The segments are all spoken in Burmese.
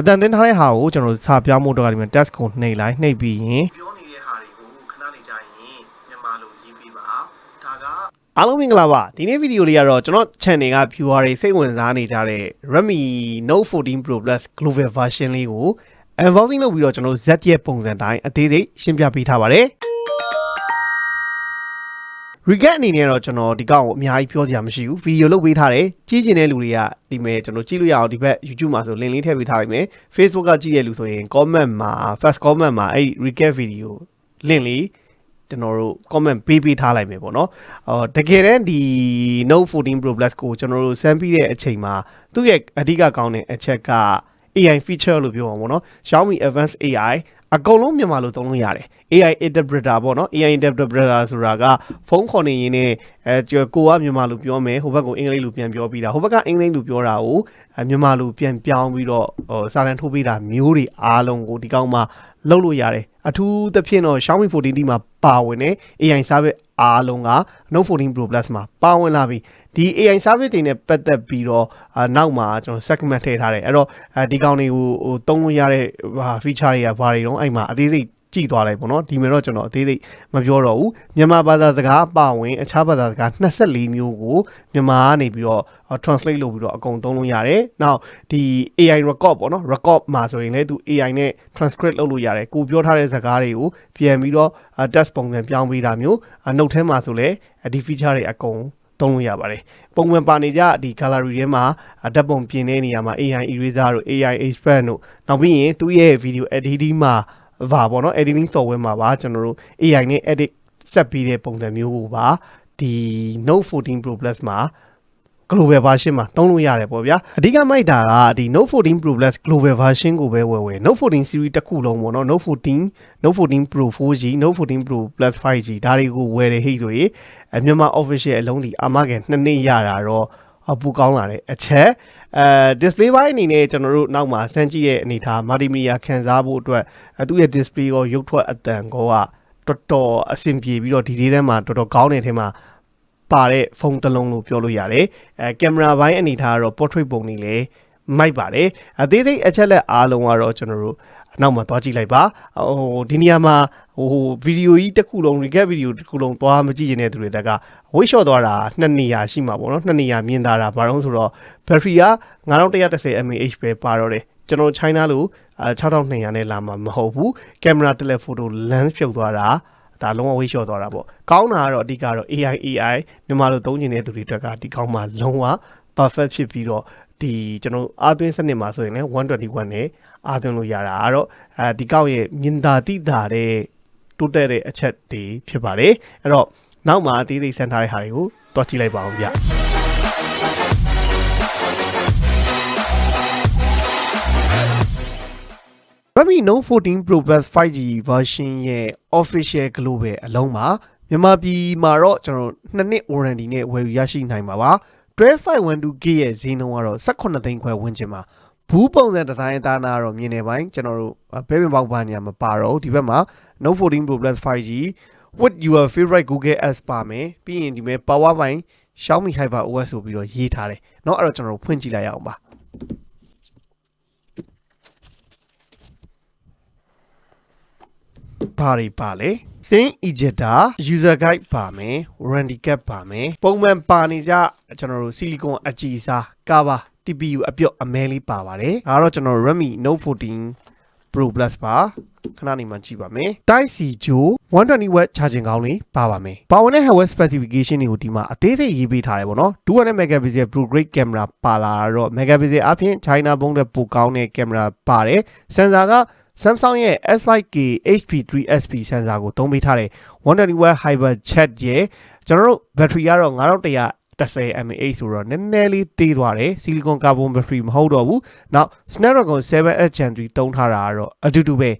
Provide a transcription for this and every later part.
အတန်တင်ထားတဲ့ဟာကိုကျွန်တော်တို့စာပြောင်းဖို့တော့ဒီမှာ test ကိုနှိပ်လိုက်နှိပ်ပြီးရင်ပြောနေတဲ့ဟာတွေကိုခဏနေကြရင်မြန်မာလိုရေးပေးပါဒါကအားလုံးမင်္ဂလာပါဒီနေ့ဗီဒီယိုလေးကတော့ကျွန်တော် channel က viewer တွေစိတ်ဝင်စားနေကြတဲ့ Redmi Note 14 Pro Plus Global Version လေးကို unboxing လုပ်ပြီးတော့ကျွန်တော်တို့ Z ရဲ့ပုံစံတိုင်းအသေးစိတ်ရှင်းပြပေးထားပါတယ် regret အနေနဲ့တော့ကျွန်တော်ဒီကောင်ကိုအများကြီးပြောစရာမရှိဘူးဗီဒီယိုလုပ်ပေးထားတယ်ကြည့်ချင်တဲ့လူတွေကဒီမဲ့ကျွန်တော်ကြည့်လို့ရအောင်ဒီဘက် YouTube မှာဆို link လေးထည့်ပေးထားလိုက်မယ် Facebook ကကြည့်ရလူဆိုရင် comment မှာ first comment မှာအဲ့ recap video link လေးကျွန်တော်တို့ comment ပေးပေးထားလိုက်မယ်ပေါ့နော်အော်တကယ်တမ်းဒီ Note 14 Pro Plus ကိုကျွန်တော်တို့စမ်းပြီးတဲ့အချိန်မှာသူ့ရဲ့အဓိကကောင်းတဲ့အချက်က AI feature လို့ပြောပါဘောနော် Xiaomi Advanced AI အကုန်လုံးမြန်မာလိုသုံးလို့ရတယ် AI interpreter ပေါ့နော် AI interpreter ဆိုတာကဖုန်းခေါ်နေရင်ねအဲကျော်ကိုကမြန်မာလိုပြောမယ်ဟိုဘက်ကအင်္ဂလိပ်လိုပြန်ပြောပြီးတာဟိုဘက်ကအင်္ဂလိပ်လိုပြောတာကိုအဲမြန်မာလိုပြန်ပြောင်းပြီးတော့ဟိုစာတန်ထိုးပေးတာမျိုးတွေအားလုံးကိုဒီကောင်းမှလုပ်လို့ရတယ်အထူးသဖြင့်တော့ Xiaomi 14D မှာပါဝင်တဲ့ AI service အားလုံးက Note 14 Pro Plus မှာပါဝင်လာပြီဒီ AI service တွေနဲ့ပတ်သက်ပြီးတော့အာနောက်မှာကျွန်တော် segment ထည့်ထားတယ်အဲ့တော့အဲဒီကောင်တွေကိုဟိုသုံးလို့ရတဲ့ဟာ feature တွေကဘာတွေတော့အဲ့မှာအသေးစိတ်ကြည့်သွားလိုက်ပေါ့နော်ဒီမှာတော့ကျွန်တော်အသေးစိတ်မပြောတော့ဘူးမြန်မာဘာသာစကားအပါဝင်အခြားဘာသာစကား24မျိုးကိုမြန်မာကနေပြီးတော့ translate လုပ်ပြီးတော့အကုန်သုံးလို့ရတယ်။နောက်ဒီ AI record ပေါ့နော် record မှာဆိုရင်လည်းသူ AI နဲ့ transcript လုပ်လို့ရတယ်။ကိုပြောထားတဲ့စကားတွေကိုပြန်ပြီးတော့ test ပုံစံပြောင်းပေးတာမျိုးနှုတ်ထဲမှာဆိုလည်းဒီ feature တွေအကုန် သုံးလို့ရပါတယ်ပုံမှန်ပါနေကြဒီ gallery ထဲမှာဓာတ်ပုံပြင်တဲ့နေရာမှာ AI eraser တို့ AI expert တို့နောက်ပြီးရင်သူ့ရဲ့ video editing မှာဗာပေါ့နော် editing software မှာပါကျွန်တော်တို့ AI နဲ့ edit ဆက်ပြီးတဲ့ပုံစံမျိုးကိုပါဒီ Note 14 Pro Plus မှာ global version မှာသုံးလို့ရတယ်ပေါ့ဗျာအဓိကမိုက်တာကဒီ Note 14 Pro Plus global version ကိုပဲဝယ်ဝယ် Note 14 series တစ်ခုလုံးပေါ့နော် Note 14 Note 14 Pro 4G Note 14 Pro Plus 5G ဒါတွေကိုဝယ်တယ်ဟိတ်ဆိုရင်အမြန်မာ official အလုံးဒီအာမခံနှစ်နှစ်ရတာတော့အပူကောင်းလာတယ်အချက်အဲ display ဘိုင်းအနေနဲ့ကျွန်တော်တို့နောက်မှာစမ်းကြည့်ရဲ့အနေထား multimedia ခံစားဖို့အတွက်သူ့ရဲ့ display ကိုရုပ်ထွက်အတန်ကိုကတော်တော်အဆင်ပြေပြီးတော့ဒီသေးထဲမှာတော်တော်ကောင်းတဲ့ထဲမှာ ပါတဲ့ဖုန်းတစ်လုံးလို့ပြောလို့ရတယ်အဲကင်မရာဘိုင်းအနေထားကတော့ portrait ပုံနေလေမိုက်ပါတယ်အသေးသေးအချက်လက်အားလုံးကတော့ကျွန်တော်တို့နောက်မှာသွားကြည့်လိုက်ပါဟိုဒီနေရာမှာဟိုဗီဒီယိုကြီးတစ်ခုလုံး recap ဗီဒီယိုတစ်ခုလုံးသွားမကြည့်ရင်တဲ့သူတွေတက်ကဝိတ်လျှော့သွားတာနှစ်နေရာရှိမှာပေါ့နော်နှစ်နေရာမြင်သာတာဘာလို့ဆိုတော့ battery က9110 mAh ပဲပါတော့တယ်ကျွန်တော် China လို့6200နဲ့လာမှာမဟုတ်ဘူးကင်မရာ telephoto lens ဖြုတ်သွားတာ ဒါလုံးဝဝေးလျှော့သွားတာပေါ့ကောင်းတာကတော့အဓိကတော့ AI AI မြန်မာလိုသုံးနေတဲ့သူတွေအတွက်ကဒီကောင်းမှလုံးဝ perfect ဖြစ်ပြီးတော့ဒီကျွန်တော်အာသွင်းစနစ်မှာဆိုရင်လည်း121နဲ့အာသွင်းလို့ရတာအဲ့တော့အဲဒီကောက်ရဲ့မြင်သာတိတာတဲ့တိုးတက်တဲ့အချက်တွေဖြစ်ပါတယ်အဲ့တော့နောက်မှာအသေးသေးဆန်းထားတဲ့ဟာတွေကိုတွားကြည့်လိုက်ပါအောင်ဗျ Redmi Note 14 Pro Plus 5G version ရဲ့ official global အလုံးပါမြန်မာပြည်မှာတော့ကျွန်တော်နှစ်နှစ် warranty နဲ့ဝယ်ယူရရှိနိုင်မှာပါ12512 GB ရဲ့ဈေးနှုန်းကတော့18သိန်းခွဲဝန်းကျင်ပါဘူးပုံစံဒီဇိုင်းသားနာတော့မြင်နေပိုင်းကျွန်တော်တို့ဘဲပင်ပေါက်ပါညာမပါတော့ဒီဘက်မှာ Note 14 Pro Plus 5G with your favorite Google Apps ပါမယ်ပြီးရင်ဒီမဲ့ power bank Xiaomi Hyper OS ဆိုပြီးတော့ရေးထားတယ်เนาะအဲ့တော့ကျွန်တော်တို့ဖွင့်ကြည့်လိုက်ရအောင်ပါ ဘာတွေပါလဲ Sin Ejector User Guide ပါမယ် Warranty Cap ပါမယ်ပုံမှန်ပါနေကြကျွန်တော်တို့ Silicon အကြည်စားကာပါ TPU အပြုတ်အမဲလေးပါပါတယ်ဒါကတော့ကျွန်တော် Redmi Note 14 Pro Plus ပါခဏနေမှကြည့်ပါမယ် Type C ဂျို120 watt charging ကောင်းလေးပါပါမယ်ပါဝင်တဲ့ hardware specification တွေကိုဒီမှာအသေးစိတ်ရေးပေးထားတယ်ပေါ့နော်200 megapixel Pro Grade camera ပါလာတော့ megapixel အပြင် China ဘုံတဲ့ပိုကောင်းတဲ့ camera ပါတယ် sensor က Samsung ရဲ့ S5K HP3SP sensor ကိုသုံးပေးထားတဲ့120 watt Hyper Chat ရဲ့ကျွန်တော်တို့ battery ကတော့9100 10 mAh ဆိုတော့နည်းနည်းလေးသေးသွားတယ် silicon carbon battery မဟုတ်တော့ဘူးနောက် Snapdragon 7s Gen 3သုံးထားတာကတော့အတူတူပဲ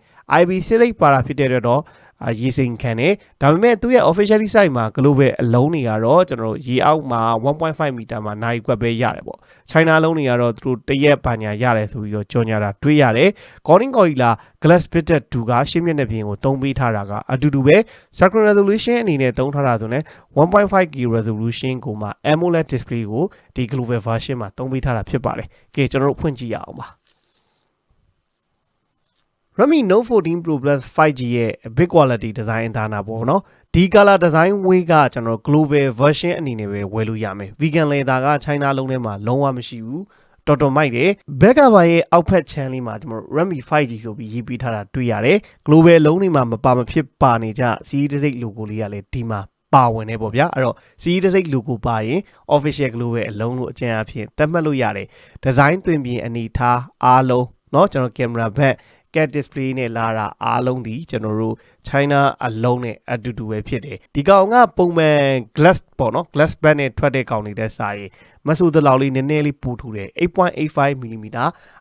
IP6 ပါတာဖြစ်တဲ့အတွက်တော့အာ ရေစိန်ခံတယ်ဒါပေမဲ့သူ့ရဲ့ officially site မှာ global အလုံးတွေကတော့ကျွန်တော်တို့ရေအောက်မှာ1.5မီတာမှာနိုင်ကွက်ပဲရတယ်ပေါ့ China အလုံးတွေကတော့သူတို့တရက်ပါညာရတယ်ဆိုပြီးတော့ကြော်ညာတာတွေ့ရတယ် Corning Gorilla Glass Fitted 2ကရှင်းမျက်နှာပြင်ကိုသုံးပေးထားတာကအတူတူပဲ Screen resolution အနေနဲ့သုံးထားတာဆိုရင် 1.5K resolution ကိုမှ AMOLED display ကိုဒီ global version မှာသုံးပေးထားတာဖြစ်ပါတယ်ကဲကျွန်တော်တို့ဖွင့်ကြည့်ရအောင်ပါ Redmi Note 14 Pro Plus 5G ရဲ့ big quality design အသားနာပေါ့နော်ဒီ color design way ကကျွန်တော် global version အနေနဲ့ပဲဝယ်လို့ရမယ် vegan leather က China လုံးထဲမှာလုံးဝမရှိဘူးတော်တော်မိုက်တယ် back cover ရဲ့အောက်ဖက် channel လေးမှာကျွန်တော် Redmi 5G ဆိုပြီးရေးပေးထားတာတွေ့ရတယ် global လုံးတွေမှာမပါမဖြစ်ပါနေကြစီးတစိတ် logo လေးကလည်းဒီမှာပါဝင်နေပေါ့ဗျာအဲ့တော့စီးတစိတ် logo ပါရင် official global အလုံးလို့အကျဉ်းအဖြစ်သတ်မှတ်လို့ရတယ် design သွင်းပြင်အနေထားအားလုံးเนาะကျွန်တော် camera back cat display နဲ့လာတာအားလုံးဒီကျွန်တော်တို့ China အလုံးနဲ့အတူတူပဲဖြစ်တယ်ဒီကောင်ကပုံမှန် glass ပေါ့နော် glass back နဲ့ထွက်တဲ့ကောင်နေတဲ့စာရင်မဆူတလောက်လေးနည်းနည်းလေးပိုထူတယ်8.85 mm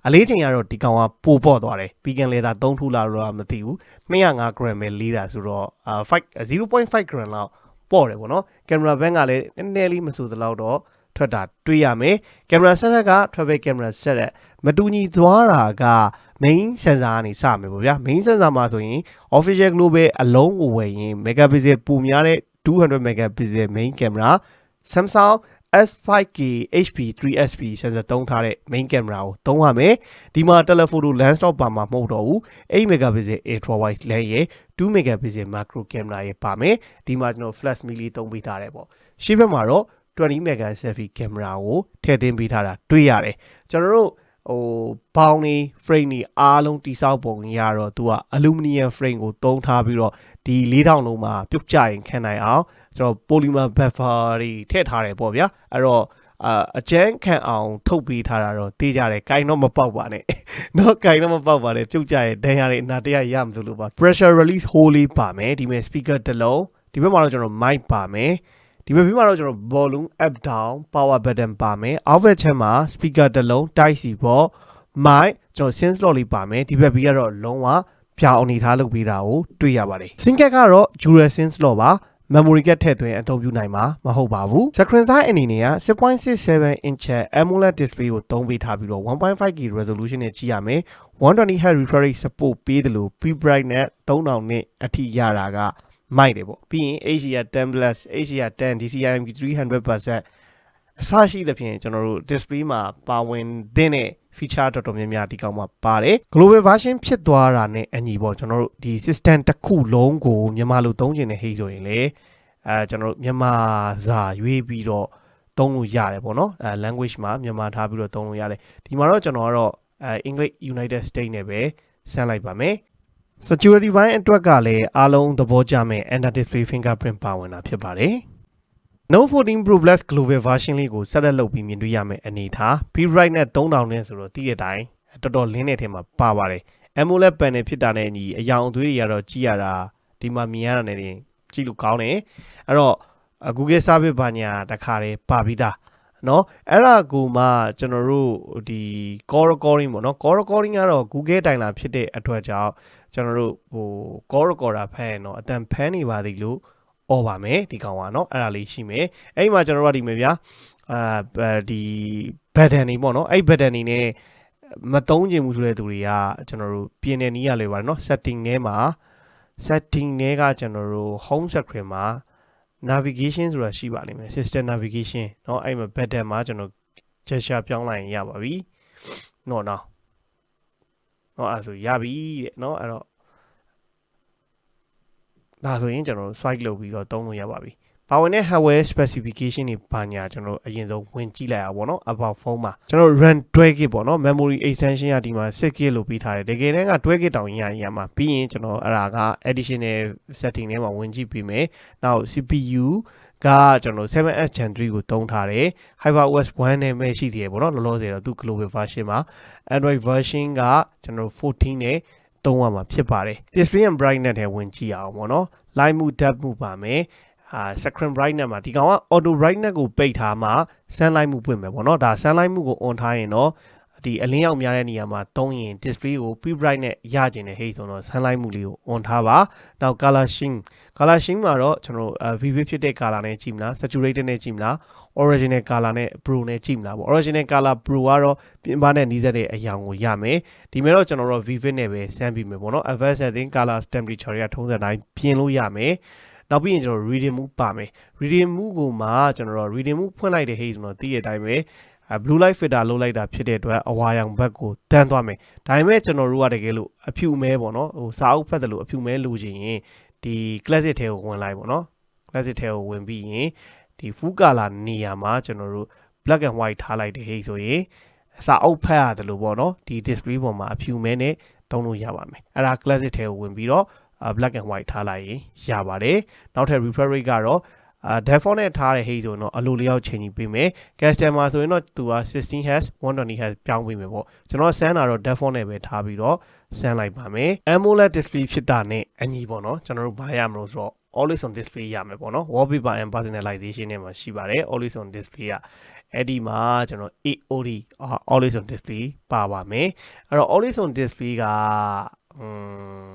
အလေးချိန်ကတော့ဒီကောင်ကပိုပေါ့သွားတယ် vegan leather 3ထူလာတော့မသိဘူး205 gram ပဲလေးတာဆိုတော့5 0.5 gram လောက်ပေါ့တယ်ပေါ့နော် camera bank ကလည်းနည်းနည်းလေးမဆူတလောက်တော့ ထွက်တာတွေ့ရမယ်ကင်မရာဆက်ရက်က travel camera ဆက်ရက်မတူညီသွားတာက main sensor ကနေစမယ်ပေါ့ဗျာ main sensor မှာဆိုရင် official global အလုံးကိုဝယ်ရင် megapixel ပိုများတဲ့200 megapixel main camera Samsung S5K HP 3SP sensor သုံးထားတဲ့ main camera ကိုသုံးရမယ်ဒီမှာ telephoto lens stop ပါမှာမဟုတ်တော့ဘူး8 megapixel ultra wide lens ရဲ့2 megapixel macro camera ရဲ့ပါမယ်ဒီမှာကျွန်တော် flash mili သုံးပေးထားတယ်ပေါ့ရှေ့ဘက်မှာတော့ 20 mega selfie camera ကိုထည့်သွင်းပေးထားတာတွေ့ရတယ်ကျွန်တော်တို့ဟိုဘောင်းနေ frame နေအားလုံးတိဆောက်ပုံရတော့သူက aluminum frame ကိုသုံးထားပြီးတော့ဒီ4000လုံးမှာပြုတ်ကျရင်ခံနိုင်အောင်ကျွန်တော် polymer buffer တွေထည့်ထားတယ်ပေါ့ဗျာအဲ့တော့အာအကျန်းခံအောင်ထုတ်ပေးထားတာတော့တေးကြတယ်။ကင်တော့မပေါက်ပါနဲ့။နော်ကင်တော့မပေါက်ပါနဲ့ပြုတ်ကြရဲ့ဒဏ်ရာတွေအနာတရားရမလို့ပါ pressure release hole လေးပါမယ်ဒီမဲ့ speaker တစ်လုံးဒီဘက်မှာတော့ကျွန်တော် mic ပါမယ် ဒီဘက်ပြီးမှတော့ကျွန်တော် volume up down power button ပါမယ်အောက်ဘက်ချက်မှာ speaker တစ်လုံး type C ပေါ့ mic ကျွန်တော် sense slot လေးပါမယ်ဒီဘက်ပြီးကတော့လုံးဝပြောင်းအနေထားလုပ်ပေးတာကိုတွေ့ရပါတယ် SYNC ကတော့ dual sense slot ပါ memory card ထည့်သွင်းအသုံးပြုနိုင်မှာမဟုတ်ပါဘူး screen size အနေနဲ့က6.67 inch AMOLED display ကိုသုံးပေးထားပြီးတော့ 1.5K resolution နဲ့ကြည့်ရမယ် 120 Hz refresh rate support ပေးတယ်လို့ peak brightness 3000နစ်အထိရတာက မိုက်တယ်ပေါ့ပြီးရင် HDR 10 plus HDR 10 DCI-M 300%အစရှိသဖြင့်ကျွန်တော်တို့ display မှာပါဝင်တဲ့ feature တော်တော်များများဒီကောင်မှာပါတယ် global version ဖြစ်သွားတာနဲ့အညီပေါ့ကျွန်တော်တို့ဒီ system တစ်ခုလုံးကိုမြန်မာလိုသုံးကျင်တဲ့ဟိဆိုရင်လေအဲကျွန်တော်တို့မြန်မာစာရွေးပြီးတော့သုံးလို့ရတယ်ပေါ့နော်အဲ language မှာမြန်မာထားပြီးတော့သုံးလို့ရတယ်ဒီမှာတော့ကျွန်တော်ကတော့အဲ English United States နဲ့ပဲဆန်းလိုက်ပါမယ် security ဘိုင်းအတွက်ကလည်းအားလုံးသဘောကျမဲ့ under display fingerprint ပါဝင်တာဖြစ်ပါတယ် Note 14 Pro Plus Global version လေးကိုဆက်လက်လုပ်ပြီးမြင်တွေ့ရမယ်အနေထား Peak brightness 3000နဲ့ဆိုတော့တည့်တဲ့အတိုင်းတော်တော်လင်းတဲ့ထဲမှာပါပါတယ် AMOLED panel ဖြစ်တာနဲ့အညီအယောင်အသွေးတွေကတော့ကြည့်ရတာဒီမှာမြင်ရတာနဲ့ကြည့်လို့ကောင်းတယ်အဲ့တော့ Google Service ဘာညာတခါတည်းပါပြီးသားเนาะအဲ့ဒါကိုမှကျွန်တော်တို့ဒီ call recording ပေါ့เนาะ call recording ကတော့ Google တိုင်လာဖြစ်တဲ့အတွက်ကြောင့် ကျွန်တော်တို့ဟို call recorder ဖမ်းရင်တော့အတန်ဖမ်းနေပါသည်လို့អော်ပါမယ်ဒီကောင်ကเนาะအဲ့ဒါလေးရှိမယ်အဲ့ဒီမှာကျွန်တော်တို့ကဒီမယ်ဗျာအာဒီ button နေပေါ့เนาะအဲ့ button နေနဲ့မသုံးချင်ဘူးဆိုတဲ့သူတွေကကျွန်တော်တို့ပြင်နေနည်းရလေပါเนาะ setting ထဲမှာ setting ထဲကကျွန်တော်တို့ home screen မှာ navigation ဆိုတာရှိပါလိမ့်မယ် system navigation เนาะအဲ့မှာ button မှာကျွန်တော် gesture ပြောင်းလိုက်ရင်ရပါပြီเนาะနော် เนาะအဲ့ဆိုရပြီတဲ့เนาะအဲ့တော့ဒါဆိုရင်ကျွန်တော်တို့ swipe လုပ်ပြီးတော့သုံးလို့ရပါပြီ။ပါဝင်တဲ့ hardware specification တွေဘာညာကျွန်တော်တို့အရင်ဆုံးဝင်ကြည့်လိုက်အောင်ပေါ့နော် about phone မှာကျွန်တော် RAM 12GB ပေါ့နော် memory extension ကဒီမှာ 6GB လို့ပေးထားတယ်တကယ်တမ်းက 12GB တောင်ရရမှာပြီးရင်ကျွန်တော်အဲ့ဒါက additional setting ထဲမှာဝင်ကြည့်ပြီးမယ်။နောက် CPU ကကျွန်တော် 7S Gen 3ကိုသုံးထားတယ် HyperOS 1နဲ့ပဲရှိသေးတယ်ပေါ့နော်လောလောဆယ်တော့သူ global version မှာ Android version ကကျွန်တော်14နဲ့သုံးရမှာဖြစ်ပါတယ် display and brightness ထဲဝင်ကြည့်အောင်ပေါ့နော် light မှု depth မှုပါမယ်အာ screen brightness မှာဒီကောင်က auto brightness ကိုပိတ်ထားမှ sunlight မှုပွင့်မယ်ပေါ့နော်ဒါ sunlight မှုကို on ထားရင်တော့ ဒီအလင်းရောက်များတဲ့နေရာမှာသုံးရင် display ကို pre bright နဲ့ရကျင်တဲ့ဟိတ်ဆိုတော့ sunlight မှုလေးကို on ထားပါနောက် color sheen color sheen မှာတော့ကျွန်တော်တို့ vivid ဖြစ်တဲ့ color နဲ့ကြည့်မလား saturated နဲ့ကြည့်မလား original color နဲ့ pro နဲ့ကြည့်မလားပေါ့ original color pro ကတော့ပြင်ပနဲ့နီးစပ်တဲ့အရာကိုရမယ်ဒီမဲ့တော့ကျွန်တော်တို့ vivid နဲ့ပဲစမ်းပြီးမယ်ပေါ့နော် advanced setting color temperature တွေကထုံးစံတိုင်းပြင်လို့ရမယ်နောက်ပြီးရင်ကျွန်တော် reading move ပါမယ် reading move ကိုမှကျွန်တော်တို့ reading move ဖွင့်လိုက်တဲ့ဟိတ်ဆိုတော့သိတဲ့အတိုင်းပဲအဲ blue light filter လုပ်လိုက်တာဖြစ်တဲ့အတွက်အဝါရောင်ဘက်ကိုတန်းသွားမယ်ဒါပေမဲ့ကျွန်တော်တို့ကတကယ်လို့အဖြူမဲပေါ့နော်ဟိုစာအုပ်ဖတ်တယ်လို့အဖြူမဲလိုချင်ရင်ဒီ classic ထဲကိုဝင်လိုက်ပေါ့နော် classic ထဲကိုဝင်ပြီးရင်ဒီ full color နေရာမှာကျွန်တော်တို့ black and white ထားလိုက်တယ်ဟေ့ဆိုရင်စာအုပ်ဖတ်ရတယ်လို့ပေါ့နော်ဒီ display ပေါ်မှာအဖြူမဲနဲ့သုံးလို့ရပါမယ်အဲ့ဒါ classic ထဲကိုဝင်ပြီးတော့ black and white ထားလိုက်ရင်ရပါတယ်နောက်ထပ် refresh rate ကတော့ အာ default နဲ့ထားတဲ့ height ဆိုရင်တော့အလိုလျောက်ချိန်ကြီးပေးမယ် customer ဆိုရင်တော့သူက16 Hz 120 Hz ပြောင်းပေးမယ်ပေါ့ကျွန်တော်ဆန်းတာတော့ default နဲ့ပဲထားပြီးတော့ဆန်းလိုက်ပါမယ် AMOLED display ဖြစ်တာနဲ့အညီပေါ့နော်ကျွန်တော်တို့ဘာရမလို့ဆိုတော့ always on display ရမယ်ပေါ့နော် wallpaper and personalization နဲ့မှာရှိပါတယ် always on display ကအဲ့ဒီမှာကျွန်တော် AOD always on display ပါပါမယ်အဲ့တော့ always on display ကอืม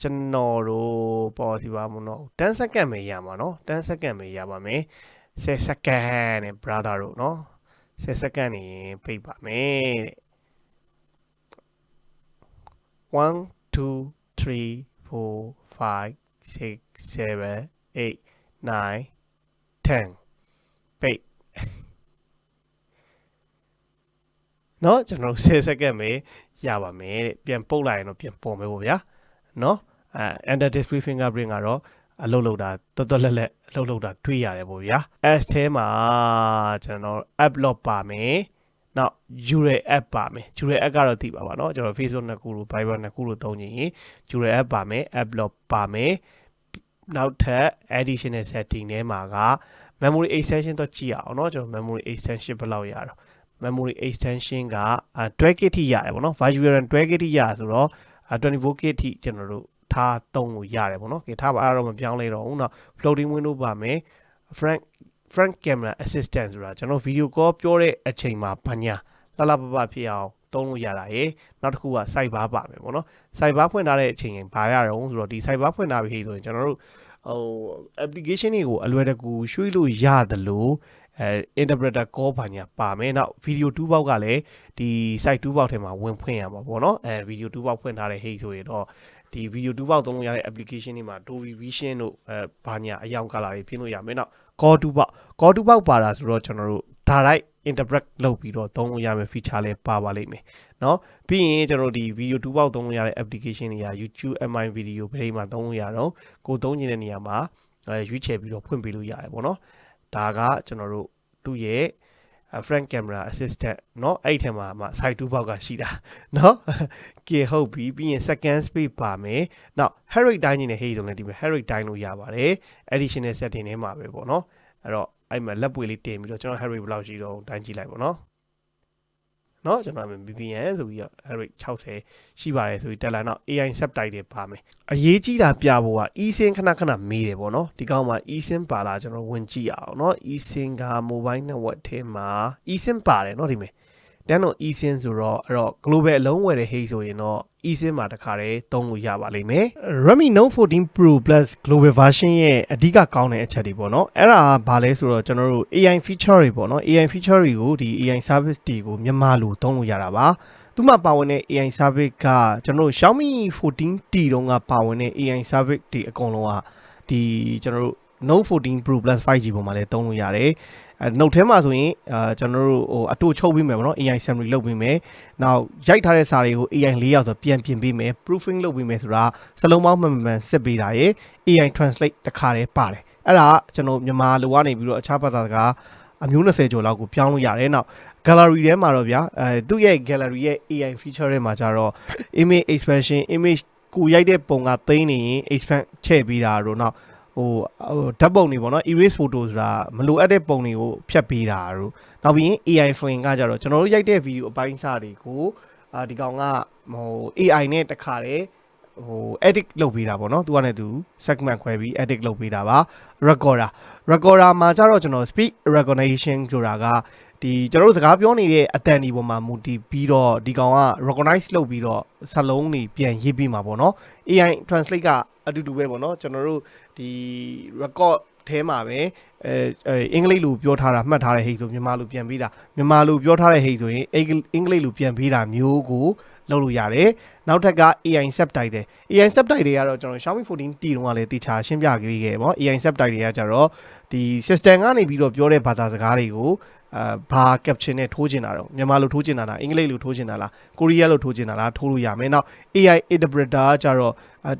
ကျွန်တော်တို့ပေါ်စီပါမလို့10 second ပဲရမှာเนาะ10 second ပဲရပါမယ်10 second နဲ့ brother တို့เนาะ10 second နေပိတ်ပါမယ်တဲ့1 2 3 4 5 6 7 8 9 10ပိတ်เนาะကျွန်တော်10 second ပဲရပါမယ်တဲ့ပြန်ပုတ်လိုက်ရင်တော့ပြန်ပေါ်မယ်ပေါ့ဗျာ เนาะအဲ under display fingerprint ကတော့အလုပ်လုပ်တာတော်တော်လက်လက်အလုပ်လုပ်တာတွေ့ရတယ်ပေါ့ဗျာ S ထဲမှာကျွန်တော် app lock ပါမယ်နောက် Jure app ပါမယ် Jure app ကတော့သိပါပါเนาะကျွန်တော် Facebook နှစ်ခုလို Viber နှစ်ခုလိုသုံးချင်ရင် Jure app ပါမယ် app lock ပါမယ်နောက်ထပ် additional setting ထဲမှာက memory extension တော့ကြည့်အောင်เนาะကျွန်တော် memory extension ဘယ်လောက်ရတော့ memory extension က12 GB ထိရတယ်ပေါ့နော် virtual RAM 12 GB ထိရဆိုတော့ 24 GB ထိကျွန်တော်တို့ထားသုံးလို့ရတယ်ပေါ့နော်ကဲထားပါအဲ့တော့မပြောင်းလဲတော့ဘူးနော် floating window ပါမယ် front front camera assistant ဆိုတာကျွန်တော် video call ပြောတဲ့အချိန်မှာဘာညာလှလှပပဖြစ်အောင်သုံးလို့ရတာရေနောက်တစ်ခုက site bar ပါမယ်ပေါ့နော် site bar ဖွင့်ထားတဲ့အချိန်ရင်ဘာရတော့ဆိုတော့ဒီ site bar ဖွင့်ထားပြီဆိုရင်ကျွန်တော်တို့ဟို application တွေကိုအလွယ်တကူရွှေ့လို့ရတယ်လို့ အဲ interpreter call ဘာညာပါမယ်နောက် video 2ပေါက်ကလည်းဒီ site 2ပေါက်ထဲမှာဝင်ဖွင့်ရမှာပေါ့နော်အဲ video 2ပေါက်ဖွင့်ထားတဲ့ hey ဆိုရင်တော့ဒီ video 2ပေါက်သုံးလို့ရတဲ့ application တွေမှာ Dolby Vision တို့အဲဘာညာအယောင် color တွေပြင်လို့ရမယ်နောက် call 2ပေါက် call 2ပေါက်ပါတာဆိုတော့ကျွန်တော်တို့ direct interpret လုပ်ပြီးတော့သုံးလို့ရမယ့် feature လေးပါပါလိမ့်မယ်เนาะပြီးရင်ကျွန်တော်ဒီ video 2ပေါက်သုံးလို့ရတဲ့ application တွေက YouTube MI video ဘယ်မှာသုံးလို့ရတော့ကိုသုံးချင်တဲ့နေရာမှာအဲရွေးချယ်ပြီးတော့ဖွင့်ပေးလို့ရတယ်ပေါ့နော် ဒါကကျွန်တော်တို့သူ့ရဲ့ front camera assistant เนาะအဲ့ဒီထဲမှာမှ side 2ဘောက်ကရှိတာเนาะကဲဟုတ်ပြီပြီးရင် second space ပါမယ်နောက် head rate တိုင်းနေနဲ့ hey ဆိုလည်းဒီမှာ head rate တိုင်းလို့ရပါတယ် additional setting ထဲမှာပဲပေါ့เนาะအဲ့တော့အဲ့မှာလက်ပွေလေးတင်ပြီးတော့ကျွန်တော် head rate ဘယ်လောက်ရှိတော့တိုင်းကြည့်လိုက်ပေါ့เนาะ เนาะကျွန်တော် VPN ဆိုပြီးတော့ head rate 60ရှိပါတယ်ဆိုပြီးတက်လာတော့ AI subtype တွေပါမယ်အရေးကြီးတာပြဖို့က eSIM ခဏခဏမေးတယ်ပေါ့နော်ဒီကောင်မှာ eSIM ပါလာကျွန်တော်ဝင်ကြည့်အောင်เนาะ eSIM က mobile network ထဲမှာ eSIM ပါတယ်เนาะဒီမှာ တန်းတော့ eSIM ဆိုတော့အဲ့တော့ global အလုံးဝယ်တဲ့ hey ဆိုရင်တော့ eSIM မှာတခါတည်းသုံးလို့ရပါလိမ့်မယ် Redmi Note 14 Pro Plus global version ရဲ့အဓိကကောင်းတဲ့အချက်တွေပေါ့နော်အဲ့ဒါဘာလဲဆိုတော့ကျွန်တော်တို့ AI feature တွေပေါ့နော် AI feature တွေကိုဒီ AI service တွေကိုမြန်မာလိုသုံးလို့ရတာပါသူမှပါဝင်တဲ့ AI service ကကျွန်တော်တို့ Xiaomi 14T တုန်းကပါဝင်တဲ့ AI service တွေအကုန်လုံးကဒီကျွန်တော်တို့ Note 14 Pro Plus 5G ပေါ်မှာလည်းသုံးလို့ရတယ် အဲ Note ထဲမှာဆိုရင်အာကျွန်တော်တို့ဟိုအတူချုပ်ပေးမယ်ပေါ့နော် AI summary လုပ်ပေးမယ်နောက်ရိုက်ထားတဲ့စာတွေကို AI ၄ရောက်ဆိုပြန်ပြင်ပေးမယ် proofing လုပ်ပေးမယ်ဆိုတာစလုံးပေါင်းမှန်မှန်စစ်ပေးတာရယ် AI translate တခါတည်းပါတယ်အဲ့ဒါကကျွန်တော်မြန်မာလိုကနေပြီးတော့အခြားဘာသာစကားအမျိုး20ကျော်လောက်ကိုပြောင်းလို့ရတယ်နောက် gallery ထဲမှာတော့ဗျာအဲသူ့ရဲ့ gallery ရဲ့ AI feature ထဲမှာကျတော့ image expansion image ကိုရိုက်တဲ့ပုံကသိမ်းနေရင် expand ချဲ့ပေးတာတို့နောက် ဟိုဓာတ်ပုံတွေပေါ့နော် erase photo ဆိုတာမလိုအပ်တဲ့ပုံတွေကိုဖြတ်ပေးတာတို့နောက်ပြီးရင် AI frame ကကြတော့ကျွန်တော်တို့ရိုက်တဲ့ video အပိုင်းစားတွေကိုအာဒီကောင်ကဟို AI နဲ့တခါတည်းဟို edit လုပ်ပေးတာပေါ့နော်သူကလည်းသူ segment ခွဲပြီး edit လုပ်ပေးတာပါ recorder recorder မှာကျတော့ကျွန်တော် speed recognition ဆိုတာကဒီကျွန်တော်တို့စကားပြောနေတဲ့အတန်ဒီပေါ်မှာမူတည်ပြီးတော့ဒီကောင်က recognize လုပ်ပြီးတော့စလုံးတွေပြန်ရေးပြီးမှာပေါ့နော် AI translate က အတူတူပဲပေါ့နော်ကျွန်တော်တို့ဒီ record ထဲမှာပဲအဲအင်္ဂလိပ်လိုပြောထားတာမှတ်ထားတဲ့ဟိတ်ဆိုမြန်မာလိုပြန်ပေးတာမြန်မာလိုပြောထားတဲ့ဟိတ်ဆိုရင်အင်္ဂလိပ်လိုပြန်ပေးတာမျိုးကိုလုပ်လို့ရတယ်နောက်ထပ်က AI subtitle တွေ AI subtitle တွေကတော့ကျွန်တော် Xiaomi 14T တုန်းကလည်းတခြားရှင်းပြခဲ့ခဲ့ပေါ့ AI subtitle တွေကကြတော့ဒီ system ကနေပြီးတော့ပြောတဲ့ဘာသာစကားတွေကို အာဘာ caption နဲ့ထိုးချင်တာတော့မြန်မာလိုထိုးချင်တာလားအင်္ဂလိပ်လိုထိုးချင်တာလားကိုရီးယားလိုထိုးချင်တာလားထိုးလို့ရမယ်နောက် AI interpreter ကြတော့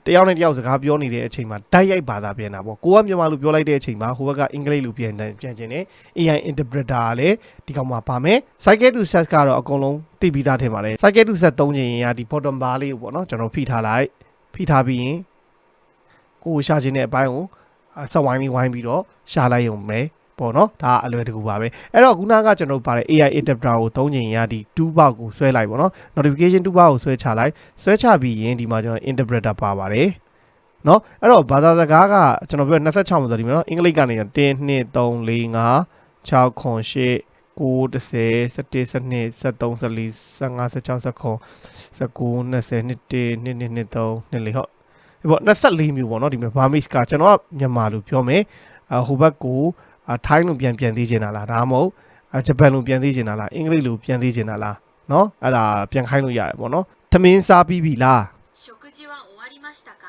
တယောက်နဲ့တယောက်စကားပြောနေတဲ့အချိန်မှာတိုက်ရိုက်ဘာသာပြန်တာပေါ့ကိုကမြန်မာလိုပြောလိုက်တဲ့အချိန်မှာဟိုဘက်ကအင်္ဂလိပ်လိုပြန်ပြန်ချင်တယ် AI interpreter ကလည်းဒီကောင်မှာပါမယ် cycle to set ကတော့အကုန်လုံးသိပြီးသားထင်ပါတယ် cycle to set သုံးချင်ရင်ကဒီ bottom bar လေးကိုပေါ့နော်ကျွန်တော်ဖိထားလိုက်ဖိထားပြီးရင်ကိုယ်ရှာချင်တဲ့အပိုင်းကိုဆက်ဝိုင်းပြီးဝိုင်းပြီးတော့ရှာလိုက်ရုံပဲ ပေါ့နော်ဒါအလွယ်တကူပါပဲအဲ့တော့ခုနကကျွန်တော်ပါတယ် AI adapter ကိုသုံးချိန်ရဒီ2ပေါက်ကိုဆွဲလိုက်ပေါ့နော် notification 2ပေါက်ကိုဆွဲချလိုက်ဆွဲချပြီးရင်ဒီမှာကျွန်တော် interpreter ပါပါတယ်နော်အဲ့တော့ဘာသာစကားကကျွန်တော်ပြော26မှာဆိုဒီမှာနော်အင်္ဂလိပ်ကနေ1 2 3 4 5 6 8 9 10 11 12 13 14 15 16 19 20 21 22 23 24 25 26 27 28 29 30 31 32 33 34 35 36 37 38 39 40 41 42 43 44 45 46 47 48 49 50 51 52 53 54 55 56 57 58 59 60 61 62 63 64 65 66 67 68 69 70 71 72 73 74 75 76 77 78 79 80 81 82 83 84 85 86 87 88 89 90 91 92 93 94 95 96 97 98 99 100 101 102 103 104 105 106 107 108 109 110 111 112 113 114 115 116 117 118 119 120 121 122 123 124 125 126 127 128 129 130 131 132 133 134 135 136 137 138 139 140 141 142 143 144 145 146 147 148 149 150 151 152 153 154 155 156 157 158 159 160 161 162 163 164 165 166 167 168 ထိုင်းလိုပြန်ပြန်သေးချင်တာလားဒါမှမဟုတ်အာဂျပန်လိုပြန်သေးချင်တာလားအင်္ဂလိပ်လိုပြန်သေးချင်တာလားနော်အဲ့ဒါပြန်ခိုင်းလို့ရတယ်ပေါ့နော်သမင်းစားပြီးပြီလား 食事は終わりましたか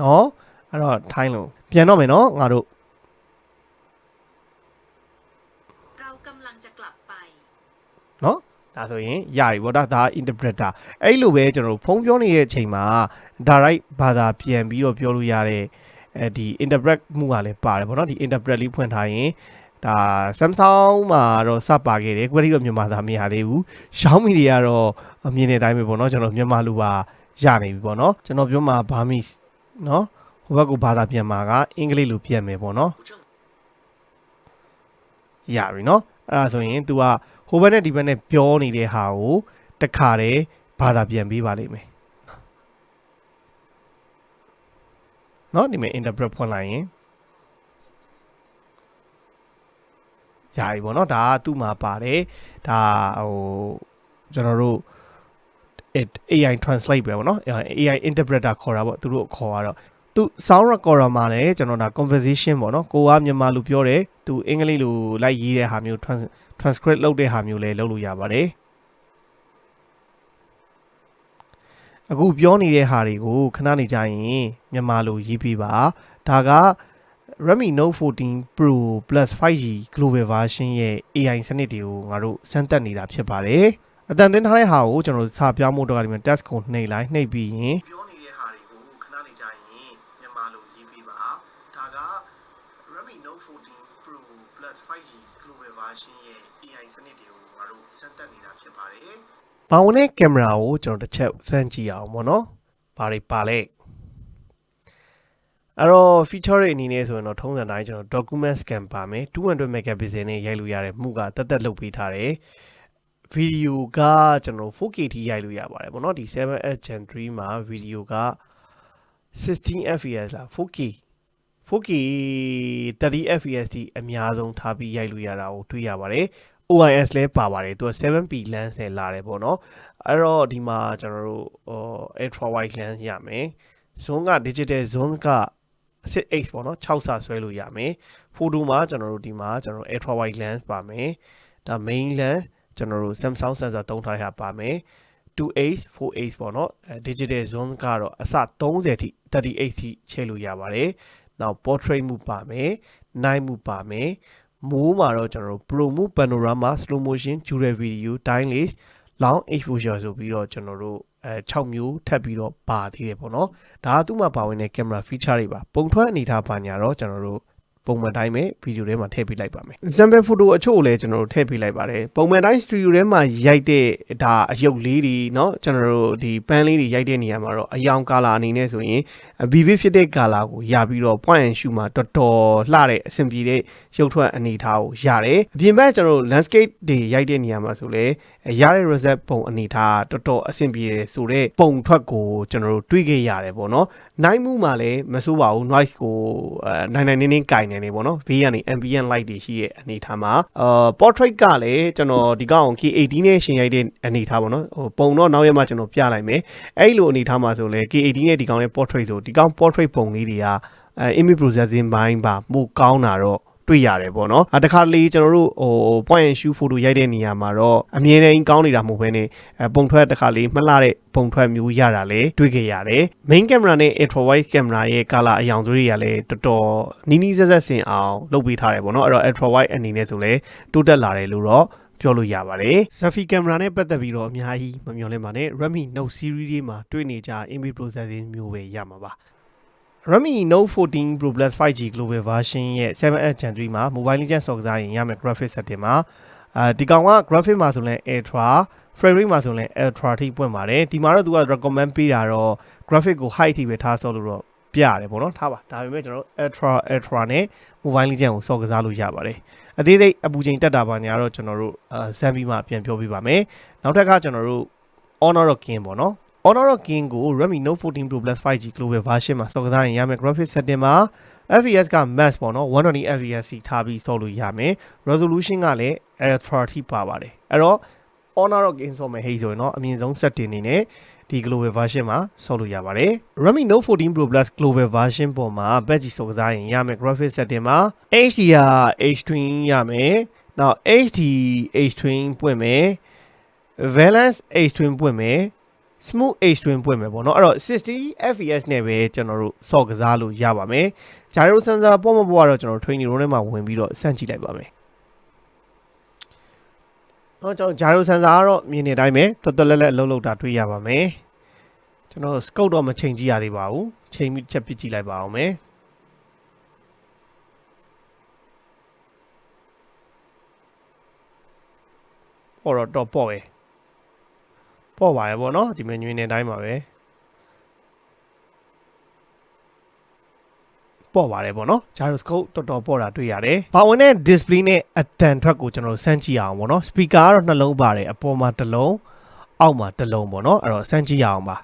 နော်အဲ့တော့ထိုင်းလိုပြန်တော့မယ်နော်ငါတို့ เรากำลังจะกลับไป နော်ဒါဆိုရင်ရပြီဗောဒါဒါ interpreter အဲ့လိုပဲကျွန်တော်တို့ဖုန်းပြောနေတဲ့အချိန်မှာ direct ဘာသာပြန်ပြီးတော့ပြောလို့ရတဲ့ အဲဒီ interpret မှုကလည်းပါတယ်ပေါ့နော်ဒီ interpret လေးဖွင့်ထားရင်ဒါ Samsung မှာတော့စပါခဲ့တယ်ကွတိတော့မြန်မာသားမရသေးဘူး Xiaomi တွေကတော့အမြင်တဲ့အတိုင်းပဲပေါ့နော်ကျွန်တော်မြန်မာလူပါရနေပြီပေါ့နော်ကျွန်တော်ပြောမှာ Burmese နော်ဟိုဘက်ကဘာသာပြန်မှာကအင်္ဂလိပ်လိုပြန်မယ်ပေါ့နော်ရပြီနော်အဲ့ဒါဆိုရင် तू ကဟိုဘက်နဲ့ဒီဘက်နဲ့ပြောနေတဲ့ဟာကိုတခါတည်းဘာသာပြန်ပေးပါလိမ့်မယ် เนาะဒီမှာ interpret ဖွင့်လိုက်ရင်ရပြီပေါ့เนาะဒါကသူ့မှာပါတယ်ဒါဟိုကျွန်တော်တို့ AI translate ပဲပေါ့เนาะ AI interpreter ခေါ်တာပေါ့သူတို့ခေါ်တာတော့သူ sound recorder မှာလည်းကျွန်တော်ဒါ conversation ပေါ့နော်ကိုကမြန်မာလိုပြောတယ်သူအင်္ဂလိပ်လိုလိုက်ရေးတဲ့ဟာမျိုး trans- transcript လုပ်တဲ့ဟာမျိုးလည်းလုပ်လို့ရပါတယ် အခုပြောနေတဲ့ဟာတွေကိုခဏနေကြရင်မြန်မာလိုရေးပြပါဒါက Redmi Note 14 Pro Plus 5G Global Version ရဲ့ AI စနစ်တွေကိုငါတို့စမ်းသပ်နေတာဖြစ်ပါတယ်အတန်တင်ထားတဲ့ဟာကိုကျွန်တော်တို့စာပြောင်းမှုတော့ဒီမှာ test ကိုနှိပ်လိုက်နှိပ်ပြီးရင်ပြောနေတဲ့ဟာတွေကိုခဏနေကြရင်မြန်မာလိုရေးပြပါဒါက Redmi Note 14 Pro Plus 5G Global Version ရဲ့ AI စနစ်တွေကိုငါတို့စမ်းသပ်နေတာဖြစ်ပါတယ်။ ဘောင်နဲ့ကင်မရာကိုကျွန်တော်တစ်ချက်စမ်းကြည့်အောင်ပေါ့နော်။ဘာတွေပါလဲ။အဲ့တော့ feature တွေအနေနဲ့ဆိုရင်တော့ထုံးစံတိုင်းကျွန်တော် document scan ပါမယ်200 megapixel နဲ့ရိုက်လို့ရတဲ့မှုကတက်တက်လုပ်ပေးထားတယ်။ video ကကျွန်တော် 4K ထိရိုက်လို့ရပါတယ်ပေါ့နော်ဒီ 7S Gen 3မှာ video က16 fps လား 4K 4K 30 fps ထိအများဆုံးထားပြီးရိုက်လို့ရတာကိုတွေ့ရပါတယ် OIS လဲပါပါတယ်သူက 7P lens နဲ့လာတယ်ပေါ့နော်အဲ့တော့ဒီမှာကျွန်တော်တို့ဟို ultra wide lens ရမယ် zoom က digital zoom က 6x ပေါ့နော်6ဆဆွဲလို့ရမယ် photo မှာကျွန်တော်တို့ဒီမှာကျွန်တော်တို့ ultra wide lens ပါမယ်ဒါ main lens ကျွန်တော်တို့ Samsung sensor သုံးထားတဲ့ဟာပါမယ် 2x 4x ပေါ့နော်အဲ digital zoom ကတော့အစ30ထိ38ထိချဲ့လို့ရပါတယ်နောက် portrait မှုပါမယ် night မှုပါမယ် မိုးမှာတော့ကျွန်တော်တို့ pro move panorama slow motion jewel video time lapse long exposure ဆိုပြီးတော့ကျွန်တော်တို့အဲ6မျိုးထပ်ပြီးတော့ပါသေးတယ်ပေါ့နော်ဒါကသူ့မှာပါဝင်တဲ့ camera feature တွေပါပုံထွက်အနေထားပါညာတော့ကျွန်တော်တို့ ပုံမှန်တိုင်းပဲဗီဒီယိုထဲမှာထည့်ပေးလိုက်ပါမယ် sample photo အချို့ကိုလည်းကျွန်တော်တို့ထည့်ပေးလိုက်ပါတယ်ပုံမှန်တိုင်း studio ထဲမှာရိုက်တဲ့ဒါအရုပ်လေးတွေเนาะကျွန်တော်တို့ဒီပန်းလေးတွေရိုက်တဲ့နေရာမှာတော့အယောင်ကာလာအနေနဲ့ဆိုရင် vivid ဖြစ်တဲ့ကာလာကိုရပြီးတော့ point and shoot မှာတော်တော်လှတဲ့အဆင်ပြေတဲ့ရုပ်ထွက်အနေထားကိုရတယ်အပြင်ဘက်ကျွန်တော်တို့ landscape တွေရိုက်တဲ့နေရာမှာဆိုလည်းရတဲ့ result ပုံအနေထားတော်တော်အဆင်ပြေတယ်ဆိုတော့ပုံထွက်ကိုကျွန်တော်တို့တွေးခဲ့ရတယ်ပေါ့နော် night move မှာလည်းမဆိုးပါဘူး noise ကိုအဲနိုင်နိုင်နင်းနင်းကင် ်နေနေပေါ့နော်ဘေးကနေ ambient light တွေရှိရဲ့အနေထားမှာအာ portrait ကလည်းကျွန်တော်ဒီကောင် K18 နဲ့ရှင်ရိုက်တဲ့အနေထားပေါ့နော်ဟိုပုံတော့နောက်ရက်မှကျွန်တော်ပြလိုက်မယ်အဲ့လိုအနေထားမှာဆိုလဲ K18 နဲ့ဒီကောင်ရဲ့ portrait ဆိုဒီကောင် portrait ပုံလေးတွေကအဲ image processing ဘိုင်းပါပိုကောင်းတာတော့ တွေ့ရတယ်ပေါ့နော်အဲတခါတလေကျွန်တော်တို့ဟို point and shoot photo ရိုက်တဲ့နေရာမှာတော့အမြင်နဲ့ကောင်းနေတာမဟုတ်ဘဲနဲ့အဲပုံထွက်တခါလေးမှတ်လာတဲ့ပုံထွက်မျိုးရတာလည်းတွေ့ခဲ့ရတယ် main camera နဲ့ ultra wide camera ရဲ့ color အယောင်တွေကလည်းတော်တော်နီးနီးဆက်ဆက်ဆင်အောင်လုပ်ပေးထားတယ်ပေါ့နော်အဲ့တော့ ultra wide အနေနဲ့ဆိုလည်းတိုးတက်လာတယ်လို့တော့ပြောလို့ရပါတယ် selfie camera နဲ့ပတ်သက်ပြီးတော့အများကြီးမမျှော်လင့်ပါနဲ့ Redmi Note series တွေမှာတွေ့နေကြ image processing မျိုးပဲရမှာပါ Redmi Note 14 Pro Plus 5G Global Version ရဲ့ 7S Gen 3မှာ Mobile Legends ဆော့ကစားရင်ရမယ့် graphic setting မှာအဲဒီကောင်က graphic မှာဆိုရင် Ultra frame rate မှာဆိုရင် Ultra ထိပွင့်ပါတယ်ဒီမှာတော့သူက recommend ပေးတာတော့ graphic ကို high ထိပဲထားဆော့လို့တော့ပြရတယ်ပေါ့နော်ထားပါဒါပေမဲ့ကျွန်တော်တို့ Ultra Ultra နဲ့ Mobile Legends ကိုဆော့ကစားလို့ရပါတယ်အသေးစိတ်အပူချိန်တက်တာပါညာတော့ကျွန်တော်တို့အဲဇမ်ဘီမှာပြန်ပြောပြပါမယ်နောက်ထပ်ကကျွန်တော်တို့ Honor of King ပေါ့နော် Honor of King ကို Redmi Note 14 Pro Plus 5G Global Version မှာစော်ကစားရင်ရမယ် graphic setting မှာ FPS က max ပေါ့နော်120 FPS စီထားပြီးစော်လို့ရမယ် resolution ကလည်း ultra ထိပါပါတယ်အဲ့တော့ Honor of King စော်မယ်ဟိဆိုရင်တော့အမြင့်ဆုံး setting နေနဲ့ဒီ global version မှာစော်လို့ရပါတယ် Redmi Note 14 Pro Plus global version ပေါ်မှာ batch စော်ကစားရင်ရမယ် graphic setting မှာ HDR H-Twin ရမယ်နောက် HD H-Twin ပွင့်မယ် balance H-Twin ပွင့်မယ် smooth H twin ပွင့်မယ်ပေါ့နော်အဲ့တော့60 fps နဲ့ပဲကျွန်တော်တို့စော့ကစားလို့ရပါမယ် gyro sensor ပေါ့မပေါ့ကတော့ကျွန်တော် training room ထဲမှာဝင်ပြီးတော့စမ်းကြည့်လိုက်ပါမယ်တော့ကျွန်တော် gyro sensor ကတော့မြင်နေတိုင်းပဲတော်တော်လက်လက်အလုံးလုံးတာတွေ့ရပါမယ်ကျွန်တော် scope တော့မချိန်ကြည့်ရသေးပါဘူးချိန်ပြီးချက်ပစ်ကြည့်လိုက်ပါအောင်မယ်ပေါ်တော့တော့ပေါ့ပဲ ပေါ့ပါရပေါ့နော်ဒီမညွေနေတိုင်းပါပဲပေါ့ပါတယ်ပေါ့နော် gyroscope တော်တော်ပေါ့တာတွေ့ရတယ်။ပါဝင်တဲ့ display နဲ့အတန်ထွက်ကိုကျွန်တော်တို့စမ်းကြည့်အောင်ပေါ့နော် speaker ကတော့နှလုံးပါတယ်အပေါ်မှာတစ်လုံးအောက်မှာတစ်လုံးပေါ့နော်အဲ့တော့စမ်းကြည့်ရအောင်ပါ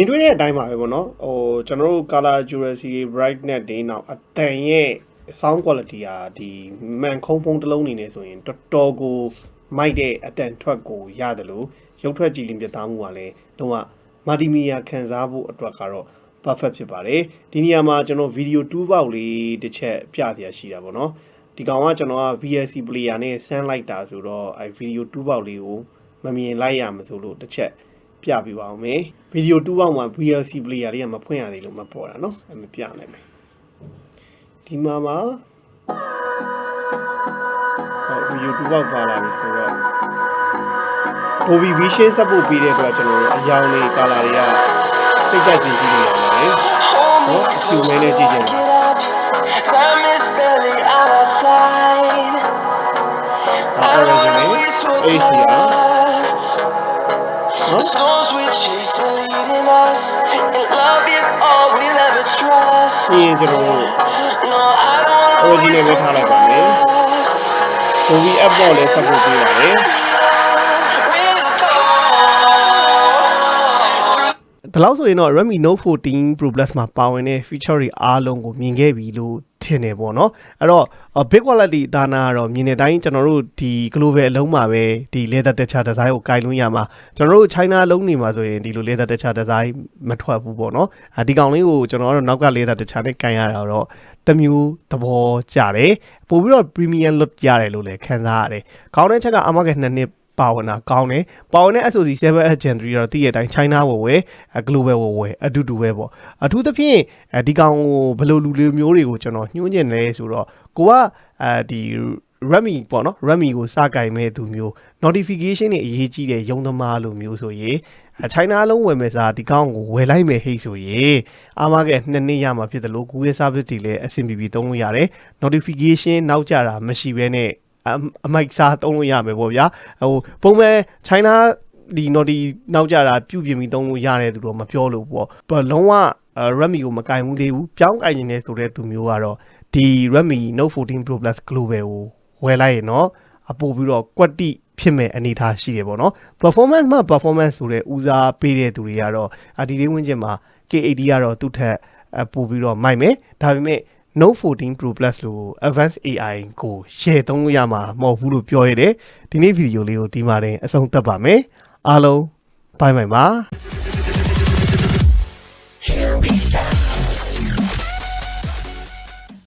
မြင်တွေ့တဲ့အတိုင်းပါပဲပေါ့နော်ဟိုကျွန်တော်တို့ color accuracy brightness တွေနောက်အတန်ရဲ့ sound quality ဟာဒီမှန်ခုံးဖုံးတစ်လုံးနေနေဆိုရင်တော်တော်ကိုမိုက်တဲ့အတန်ထွက်ကိုရတယ်လို့ရုပ်ထွက်ကြည်လင်ပြသမှုကလည်းတော့မာတီမီယာခံစားဖို့အတွက်ကတော့ perfect ဖြစ်ပါတယ်ဒီနေရာမှာကျွန်တော် video 2 box လေးတစ်ချက်ပြပြရှိတာပေါ့နော်ဒီကောင်ကကျွန်တော်က VLC player နဲ့ဆန်းလိုက်တာဆိုတော့အဲ video 2 box လေးကိုမမြင်လိုက်ရမဆိုလို့တစ်ချက် ပြပြပါအောင်မယ်ဗီဒီယို2ပေါက်မှာ VLC player လေးကမဖွင့်ရသေးလို့မပေါ်တာเนาะအဲမပြနိုင်မယ်ဒီမှာမှာဟောဗီဒီယို2ပေါက်ပါလာပြီဆိုတော့ Dolby Vision support ပေးတဲ့အတွက်ကျွန်တော်တို့အယောင်လေး color တွေကစိတ်ကြိုက်ကြည့်ကြည့်နေရပါတယ် Hold me Oh, close, you manage it, get up. Time is barely on our side. I The storms we chase are leading us, and love is all we'll ever trust. ဒီရင်ကျွန်တော်တို့ No, I don't wanna Original waste ပဲ what's ထားလိုက်ပါမယ် left. Dolby app တော့လည်း support ပေးပါတယ် We'll go through ဒီလောက်ဆိုရင်တော့ Redmi Note 14 Pro Plus မှာပါဝင်တဲ့ feature တွေအားလုံးကိုမြင်ခဲ့ပြီလို့ ထင်တယ်ပေါ့နော်အဲ့တော့ big quality ဒါနာကတော့မြင်တဲ့အတိုင်းကျွန်တော်တို့ဒီ global အလုံးမှာပဲဒီ leather texture design ကိုကင်လို့ရမှာကျွန်တော်တို့ China အလုံးနေမှာဆိုရင်ဒီလို leather texture design မထွက်ဘူးပေါ့နော်အဒီကောင်လေးကိုကျွန်တော်တို့နောက်က leather texture နဲ့ကင်ရတာတော့တစ်မျိုးသဘောကျတယ်ပို့ပြီးတော့ premium look ရတယ်လို့လည်းခံစားရတယ်ကောင်းတဲ့ချက်ကအမကနှစ်နှစ် ပါဝင်တာကောင်းတယ်ပါဝင်တဲ့ SoC 7 Gen 3တော့တည့်ရတိုင်း China ဝယ်ဝယ် global ဝယ်ဝယ်အတူတူပဲပေါ့အထူးသဖြင့်အဲဒီကောင်ကိုဘယ်လိုလူလူမျိုးတွေကိုကျွန်တော်ညှိုးညင်လဲဆိုတော့ကိုကအဲဒီ Redmi ပေါ့နော် Redmi ကိုစကင်မဲ့သူမျိုး notification တွေအရေးကြီးတဲ့ရုံးသမားလိုမျိုးဆိုရင်အ China လုံးဝယ်မယ်စားဒီကောင်ကိုဝယ်လိုက်မယ်ဟိတ်ဆိုရင်အာမကနှစ်နှစ်ရမှာဖြစ်တယ်လို့ Google service တွေလည်းအဆင်ပြေပြေသုံးလို့ရတယ် notification နောက်ကျတာမရှိဘဲနဲ့ အအမိုက်စားသုံးလို့ရမယ်ပေါ့ဗျာဟိုပုံမှန် China ဒီ naughty နောက်ကြတာပြုတ်ပြင်ပြီးသုံးလို့ရတယ်သူတော့မပြောလို့ပေါ့ဘယ်လုံးဝ Redmi ကိုမကင်ဘူးသေးဘူးပြောင်းကင်နေတယ်ဆိုတဲ့သူမျိုးကတော့ဒီ Redmi Note 14 Pro Plus Global ကိုဝယ်လိုက်ရင်တော့အပို့ပြီးတော့ကွက်တိဖြစ်မဲ့အနေအထားရှိတယ်ပေါ့နော် performance မှာ performance ဆိုတဲ့ဦးစားပေးတဲ့သူတွေကတော့အဒီလေးဝင်းကျင်မှာ K80 ကတော့သူ့ထက်အပို့ပြီးတော့မိုက်မယ်ဒါပေမဲ့ Note 14 Pro Plus လို့ Advanced AI ကို share သုံးလို့ရမှာမဟုတ်ဘူးလို့ပြောရတယ်ဒီနေ့ဗီဒီယိုလေးကိုဒီမှာတင်အဆုံးသတ်ပါမယ်အားလုံးဘိုင်ဘိုင်ပါ Here we go.